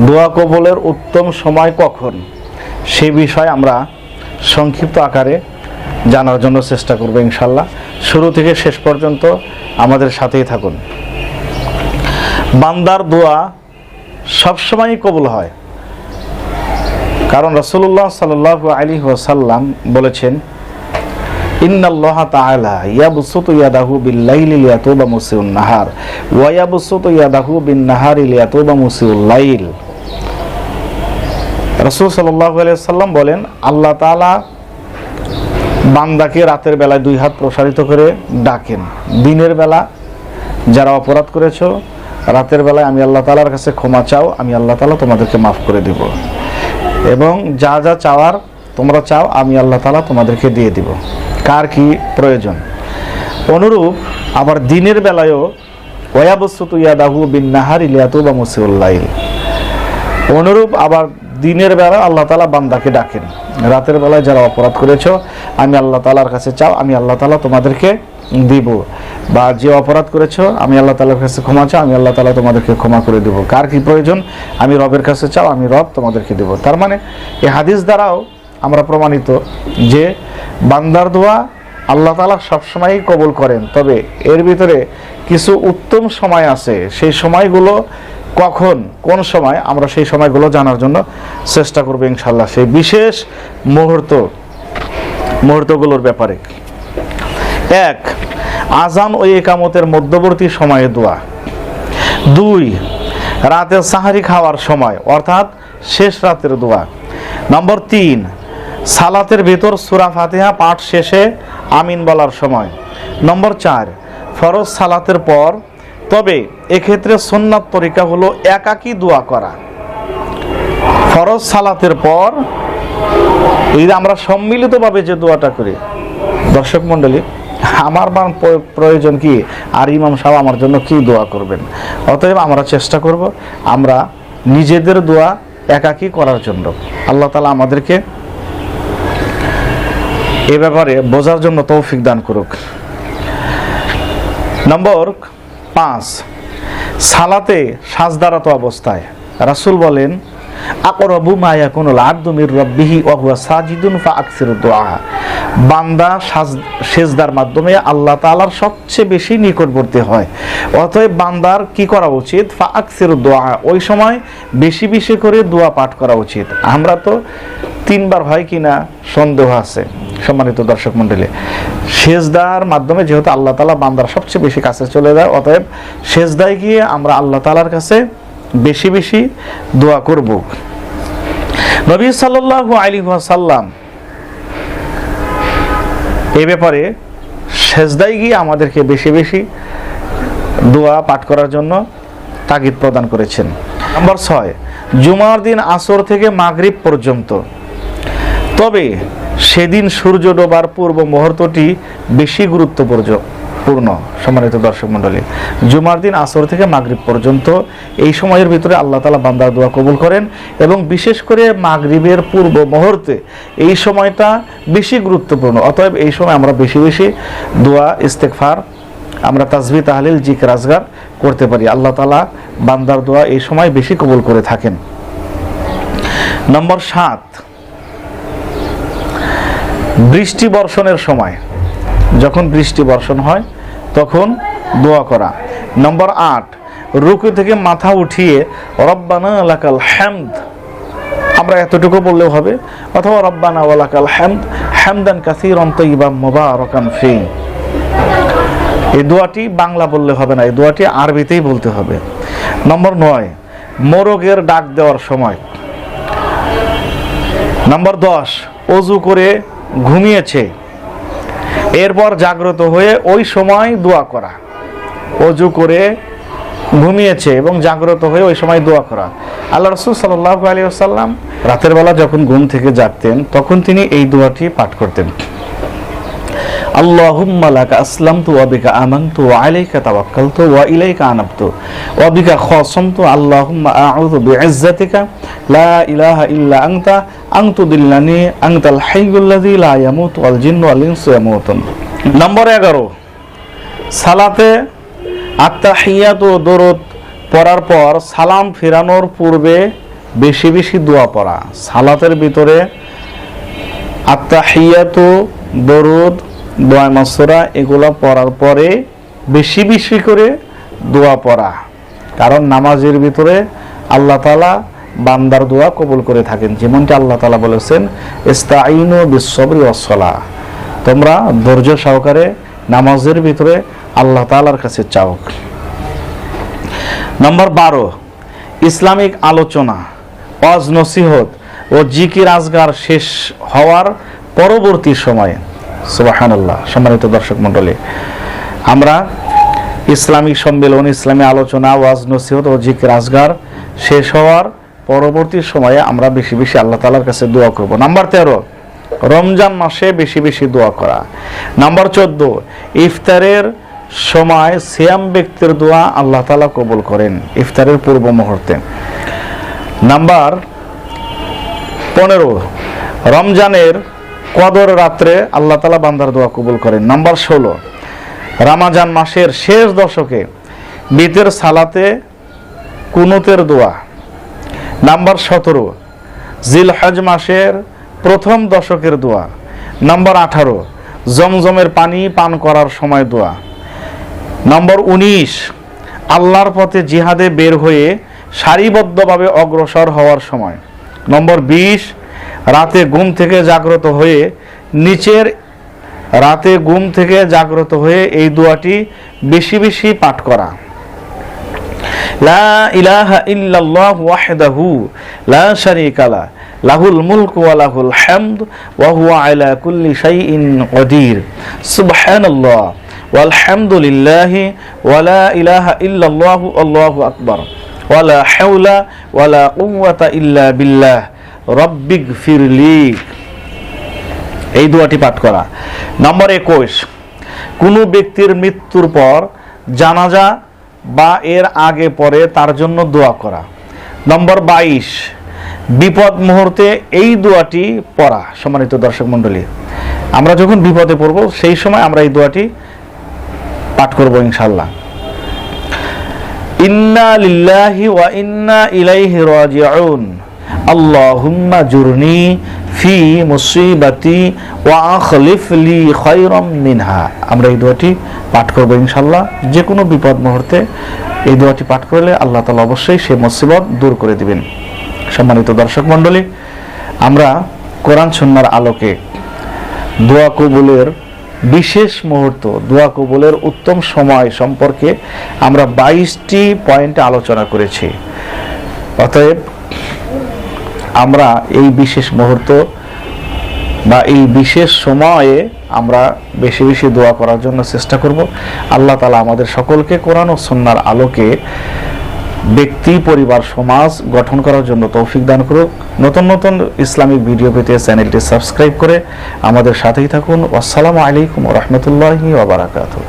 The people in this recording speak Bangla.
দোয়া কবলের উত্তম সময় কখন? সে বিষয়ে আমরা সংক্ষিপ্ত আকারে জানার জন্য চেষ্টা করব ইনশাল্লাহ। শুরু থেকে শেষ পর্যন্ত আমাদের সাথেই থাকুন। বান্দার দোয়া সবসময়ই কবুল হয়। কারণ রসুল্লাহ সাল আলী ওসাল্লাম বলেছেন, ইন্নাল্লাহ তাআলা ইয়াবসুতু ইয়াদাহু লিয়াতুবা মুসিউন নাহার, ওয়া ইয়াবসুতু ইয়াদাহু বিন-নাহারি লিয়াতুবা মুসিউল লাইল। রাসূল সাল্লাম বলেন, আল্লাহ তাআলা বান্দাকে রাতের বেলায় দুই হাত প্রসারিত করে ডাকেন। দিনের বেলা যারা অপরাধ করেছ, রাতের বেলায় আমি আল্লাহ তাআলার কাছে ক্ষমা চাও, আমি আল্লাহ তাআলা তোমাদেরকে মাফ করে দেব। এবং যা যা চাওয়ার তোমরা চাও, আমি আল্লাহ তালা তোমাদেরকে দিয়ে দিব। কার কি প্রয়োজন? অনুরূপ আবার দিনের বেলায়ও ওয়াবস্তুত ইয়াদাহু বিন নাহার ইলিয়াতু বা মুসিউল্লাইল অনুরূপ আবার দিনের বেলা আল্লাহ তালা বান্দাকে ডাকেন। রাতের বেলায় যারা অপরাধ করেছ, আমি আল্লাহ তালার কাছে চাও, আমি আল্লাহ তালা তোমাদেরকে দিব। বা যে অপরাধ করেছ, আমি আল্লাহ তালার কাছে ক্ষমা চাও, আমি আল্লাহ তালা তোমাদেরকে ক্ষমা করে দেবো। কার কি প্রয়োজন? আমি রবের কাছে চাও, আমি রব তোমাদেরকে দেবো। তার মানে এই হাদিস দ্বারাও আমরা প্রমাণিত যে বান্দার দোয়া আল্লাহ তালা সবসময়ই কবল করেন। তবে এর ভিতরে কিছু উত্তম সময় আছে। সেই সময়গুলো কখন, কোন সময়, আমরা সেই সময়গুলো জানার জন্য চেষ্টা করব ইনশাল্লাহ সেই বিশেষ মুহূর্ত, মুহূর্তগুলোর ব্যাপারে। এক, আজান ও একামতের মধ্যবর্তী সময়ে দোয়া। দুই, রাতের সাহারি খাওয়ার সময়, অর্থাৎ শেষ রাতের দোয়া। নম্বর তিন, সালাতের ভেতর সুরা ফাতিহা পাঠ শেষে আমিন বলার সময়। নম্বর চার, ফরজ সালাতের পর তবে এক্ষেত্রে সুন্নাত তরিকা হলো একাকী দোয়া করা। ফরজ সালাতের পর এই যে আমরা সম্মিলিতভাবে যে দোয়াটা করি, দর্শক মণ্ডলী, আমার বা প্রয়োজন কি? আর ইমাম সাহেব আমার জন্য কি দোয়া করবেন? অতএব আমরা চেষ্টা করব আমরা নিজেদের দোয়া একাকী করার জন্য। আল্লাহ তালা আমাদেরকে এ ব্যাপারে বোঝার জন্য তৌফিক দান করুক। নম্বর পাঁচ, সালাতে সাজদারাত অবস্থায়। রাসূল বলেন, আকরবু মায়া কোন আব্দুমির রব্বিহি ওয়া সাজিদুন ফা আকসির দোয়া। বান্দা সাজ- সেজদার মাধ্যমে আল্লাহ তাআলার সবচেয়ে বেশি নিকটবর্তী হয়। অতএব বান্দার কি করা উচিত? ফা আকসির দোয়া। ওই সময় বেশি বেশি করে দোয়া পাঠ করা উচিত। আমরা তো তিনবার হয় কিনা সন্দেহ আছে সম্মানিত দর্শক মন্ডলী সেজদার মাধ্যমে যেহেতু আল্লাহ তালা বান্দার সবচেয়ে বেশি কাছে চলে যায়, অতএব সেজদায় গিয়ে আমরা আল্লাহ তালার কাছে বেশি বেশি দোয়া করব। নবী সাল্লাল্লাহু আলাইহি ওয়াসাল্লাম এই ব্যাপারে সেজদায় গিয়ে আমাদেরকে বেশি বেশি দোয়া পাঠ করার জন্য তাগিদ প্রদান করেছেন। নম্বর ছয়, জুমার দিন আসর থেকে মাগরিব পর্যন্ত তবে সেদিন সূর্য ডোবার পূর্ব মুহূর্তটি বেশি গুরুত্বপূর্ণ পূর্ণ, সম্মানিত দর্শক মণ্ডলী। জুমার দিন আসর থেকে মাগরিব পর্যন্ত এই সময়ের ভিতরে আল্লাহ তালা বান্দার দোয়া কবুল করেন এবং বিশেষ করে মাগরিবের পূর্ব মুহূর্তে এই সময়টা বেশি গুরুত্বপূর্ণ। অতএব এই সময় আমরা বেশি বেশি দোয়া ইস্তেকফার আমরা তাজবি তাহলিল জিক রাজগার করতে পারি। আল্লাহ তালা বান্দার দোয়া এই সময় বেশি কবুল করে থাকেন। নম্বর সাত বৃষ্টি বর্ষণের সময়, যখন বৃষ্টি বর্ষণ হয়, তখন দোয়া করা। নম্বর আট, রুকু থেকে মাথা উঠিয়ে, রব্বানা লাকাল হ্যামদ আমরা এতটুকু বললেও হবে, অথবা রব্বানা ওয়ালাকাল হ্যামদ হ্যামদান কাসির অন্তইবা মোবারকান ফি এই দোয়াটি বাংলা বললে হবে না, এই দোয়াটি আরবিতেই বলতে হবে। নম্বর নয়, মোরগের ডাক দেওয়ার সময়। নম্বর দশ, অজু করে ঘুমিয়েছে। এরপর জাগ্রত হয়ে ওই সময় দোয়া করা। অজু করে ঘুমিয়েছে এবং জাগ্রত হয়ে ওই সময় দোয়া করা। আল্লাহ রসুল সাল্লাহ আলী আসাল্লাম রাতের বেলা যখন ঘুম থেকে জাগতেন, তখন তিনি এই দোয়াটি পাঠ করতেন। আল্লাহুম্মা লাকা আসলামতু ওয়া বিকা আমানতু ওয়া আলাইকা তাওয়াক্কালতু ওয়া ইলাইকা আউযু বিইজ্জাতিকা। লা ইলাহা ইল্লা আনতা। 11 সালাতে দরুদ পড়ার পর সালাম ফেরানোর পূর্বে বেশি বেশি দোয়া পড়া। সালাতের ভিতরে আত্মাহিয়াতু দরুদ, দোয়া মাসুরা এগুলো পড়ার পরে বেশি বেশি করে দোয়া পড়া। কারণ নামাজের ভিতরে আল্লাহ তালা বান্দার দোয়া কবুল করে থাকেন। যেমনটি আল্লাহ তালা বলেছেন ইস্তাইনু বিশ্বরি অসলা তোমরা ধৈর্য সহকারে নামাজের ভিতরে আল্লাহ তালার কাছে চাও। নম্বর বারো, ইসলামিক আলোচনা ওয়াজ নসিহত ও জিকির আজগার শেষ হওয়ার পরবর্তী সময়ে। সুবাহান্লাহ সম্মানিত দর্শক মণ্ডলী, আমরা ইসলামিক সম্মেলন, ইসলামী আলোচনা ওয়াজ নসিহত ও জিকির আজগার শেষ হওয়ার পরবর্তী সময়ে আমরা বেশি বেশি আল্লাহ তালার কাছে দোয়া করব। নাম্বার তেরো, রমজান মাসে বেশি বেশি দোয়া করা। নাম্বার চোদ্দ, ইফতারের সময় সিয়াম ব্যক্তির দোয়া আল্লাহ তালা কবুল করেন, ইফতারের পূর্ব মুহূর্তে। নাম্বার পনেরো, রমজানের কদর রাত্রে আল্লাহ তালা বান্দার দোয়া কবুল করেন। নাম্বার ষোলো, রামাজান মাসের শেষ দশকে বিতের সালাতে কুনুতের দোয়া। নাম্বার সতেরো জিল জিলহজ মাসের প্রথম দশকের দোয়া। নাম্বার আঠারো, জমজমের পানি পান করার সময় দোয়া। নম্বর উনিশ, আল্লাহর পথে জিহাদে বের হয়ে সারিবদ্ধভাবে অগ্রসর হওয়ার সময়। নম্বর বিশ, রাতে ঘুম থেকে জাগ্রত হয়ে নিচের রাতে ঘুম থেকে জাগ্রত হয়ে এই দোয়াটি বেশি বেশি পাঠ করা। লা ইলাহা ইল্লাল্লাহু ওয়াহদাহু লা কুল্লি শাইইন কদির সুবহানাল্লাহ, ওয়ালহামদুলিল্লাহি ওয়া লা ইলাহা ইল্লাল্লাহু, আল্লাহু আকবার। ওয়া লা হাওলা ওয়া লা কুওয়াতা ইল্লা এই দোয়াটি পাঠ করা। নম্বর একুশ, কোনো ব্যক্তির মৃত্যুর পর জানাজা বা এর আগে পরে তার জন্য দোয়া করা। নম্বর বাইশ, বিপদ মুহূর্তে এই দোয়াটি পড়া, সম্মানিত দর্শক মণ্ডলী। আমরা যখন বিপদে পড়ব, সেই সময় আমরা এই দোয়াটি পাঠ করব ইনশাল্লাহ ইন্না লিল্লাহি ওয়া ইন্না ইলাইহি রাজিউন। আল্লাহুম্মা জুরনি ফি মুসিবাতি ওয়া আখলিফ লি খায়রাম মিনহা। আমরা এই দোয়াটি পাঠ করব ইনশাল্লাহ যে কোনো বিপদ মুহূর্তে এই দোয়াটি পাঠ করলে আল্লাহ তাআলা অবশ্যই সেই মুসিবত দূর করে দিবেন। সম্মানিত দর্শক মণ্ডলী, আমরা কোরআন সুন্নাহর আলোকে দোয়া কবুলের বিশেষ মুহূর্ত, দোয়া কবুলের উত্তম সময় সম্পর্কে আমরা বাইশটি পয়েন্টে আলোচনা করেছি। অতএব আমরা এই বিশেষ মুহূর্ত বা এই বিশেষ সময়ে আমরা বেশি বেশি দোয়া করার জন্য চেষ্টা করব। আল্লাহ তালা আমাদের সকলকে কোরআন ও সন্ন্যার আলোকে ব্যক্তি, পরিবার, সমাজ গঠন করার জন্য তৌফিক দান করুক। নতুন নতুন ইসলামিক ভিডিও পেতে চ্যানেলটি সাবস্ক্রাইব করে আমাদের সাথেই থাকুন। আসসালামু আলাইকুম রহমতুল্লাহি ওবরাকাতু